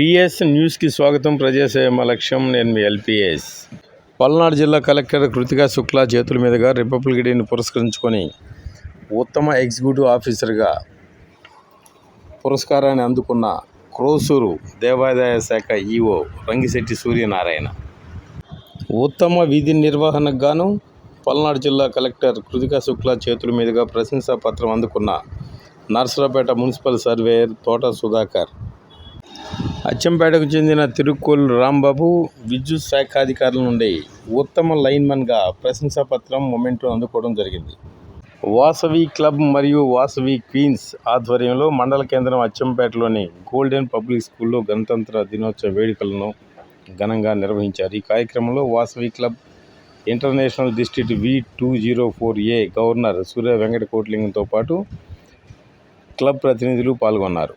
PS న్యూస్కి స్వాగతం ప్రజాసేవ లక్ష్యం. నేను మీ ఎల్పిఎస్. పల్నాడు జిల్లా కలెక్టర్ కృతికా శుక్లా చేతుల మీదుగా రిపబ్లిక్ డేని పురస్కరించుకొని ఉత్తమ ఎగ్జిక్యూటివ్ ఆఫీసర్గా పురస్కారాన్ని అందుకున్న క్రోసూరు దేవాదాయ శాఖ ఈఓ రంగిశెట్టి సూర్యనారాయణ. ఉత్తమ విధి నిర్వహణకు గాను పల్నాడు జిల్లా కలెక్టర్ కృతికా శుక్లా చేతుల మీదుగా ప్రశంసా పత్రం అందుకున్న నర్సరావుపేట మున్సిపల్ సర్వేయర్ తోట సుధాకర్. అచ్చంపేటకు చెందిన తిరుక్కోలు రాంబాబు విద్యుత్ శాఖ అధికారుల నుండి ఉత్తమ లైన్మన్గా ప్రశంసా పత్రం మొమెంటో అందుకోవడం జరిగింది. వాసవి క్లబ్ మరియు వాసవి క్వీన్స్ ఆధ్వర్యంలో మండల కేంద్రం అచ్చంపేటలోని గోల్డెన్ పబ్లిక్ స్కూల్లో గణతంత్ర దినోత్సవ వేడుకలను ఘనంగా నిర్వహించారు. ఈ కార్యక్రమంలో Vasavi Club International District V two zero four A governor Surya Venkata కోట్లింగంతో పాటు క్లబ్ ప్రతినిధులు పాల్గొన్నారు.